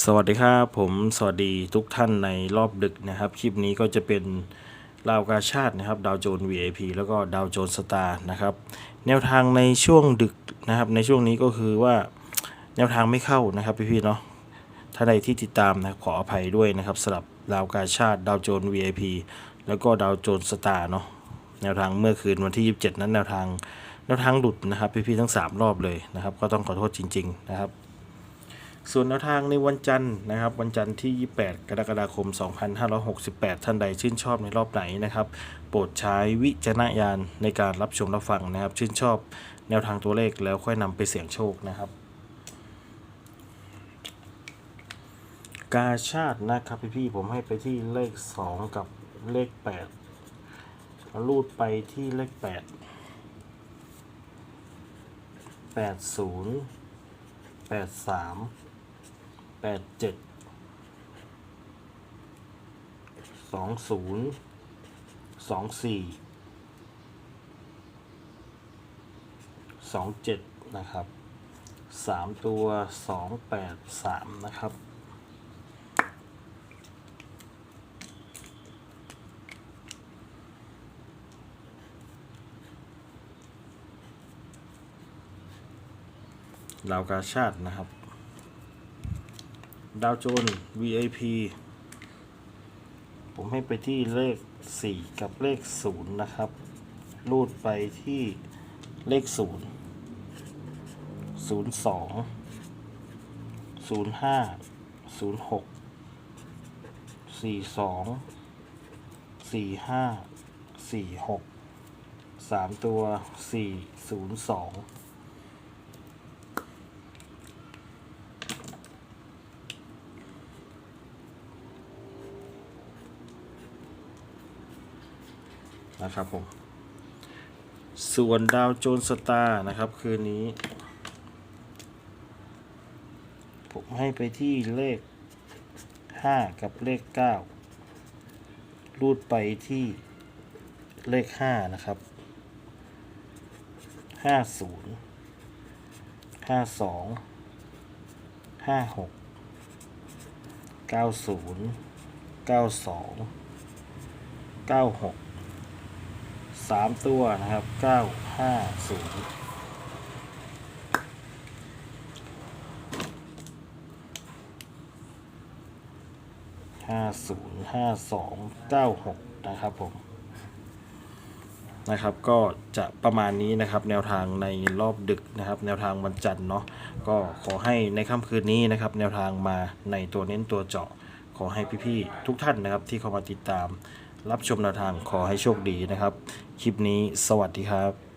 สวัสดีครับผมสวัสดีทุกท่านในรอบดึกนะครับ คลิปนี้ก็จะเป็นราวกาชาตินะครับดาวโจน VIP แล้วก็ดาวโจนสตาร์นะครับแนวทางในช่วงดึกนะครับ ในช่วงนี้ก็คือว่าแนวทางไม่เข้านะครับพี่ๆเนาะถ้านใดที่ติดตามนะขออภัยด้วยนะครับสำหรับราวกาชาติดาวโจน VIP แล้วก็ดาวโจนสตาร์เนาะแนวทางเมื่อคืนวันที่ 27 นั้นแนวทางแนวทางหลุดนะครับพี่ๆทั้ง 3 รอบเลยนะครับ ก็ต้องขอโทษจริง ๆ นะครับ ส่วนแนวทางในวันจันทร์นะครับ วันจันทร์ที่ 28 กรกฎาคม 2568 ท่านใดชื่นชอบในรอบไหนนะครับ โปรดใช้วิจารณญาณในการรับชมรับฟังนะครับ ชื่นชอบแนวทางตัวเลขแล้วค่อยนำไปเสี่ยงโชคนะครับ กาชาตินะครับพี่ๆผมให้ไปที่เลข 2 กับเลข 8 รูดไปที่เลข 8 80 83 แปดเจ็ดสองศูนย์สองสี่สองเจ็ดนะครับสามตัวสองแปดสามนะครับลาวกาชาตินะครับ ดาวโจน VIP ผมให้ไปที่เลข 4 กับเลข 0 นะครับ รูดไปที่เลข 0 0 2 0 5 0 6 4 2 4 5 4 6 3 ตัว 402 นะครับผม ส่วนดาวโจนสตาร์นะครับ คืนนี้ ผมให้ไปที่เลข 5 กับเลข 9 รูดไปที่เลข 5 นะครับ 50 52 56 90 92 96 สามตัวนะครับเก้าห้าศูนย์ห้าศูนย์ห้าสองเก้าหกนะครับผมนะครับก็จะประมาณนี้นะครับแนวทางในรอบดึกนะครับ แนวทางวันจันทร์เนาะก็ขอให้ในค่ำคืนนี้นะครับ แนวทางมาในตัวเน้นตัวเจาะ ขอให้พี่ๆทุกท่านนะครับที่เข้ามาติดตาม รับชมแนวทางขอให้โชคดีนะครับ คลิปนี้สวัสดีครับ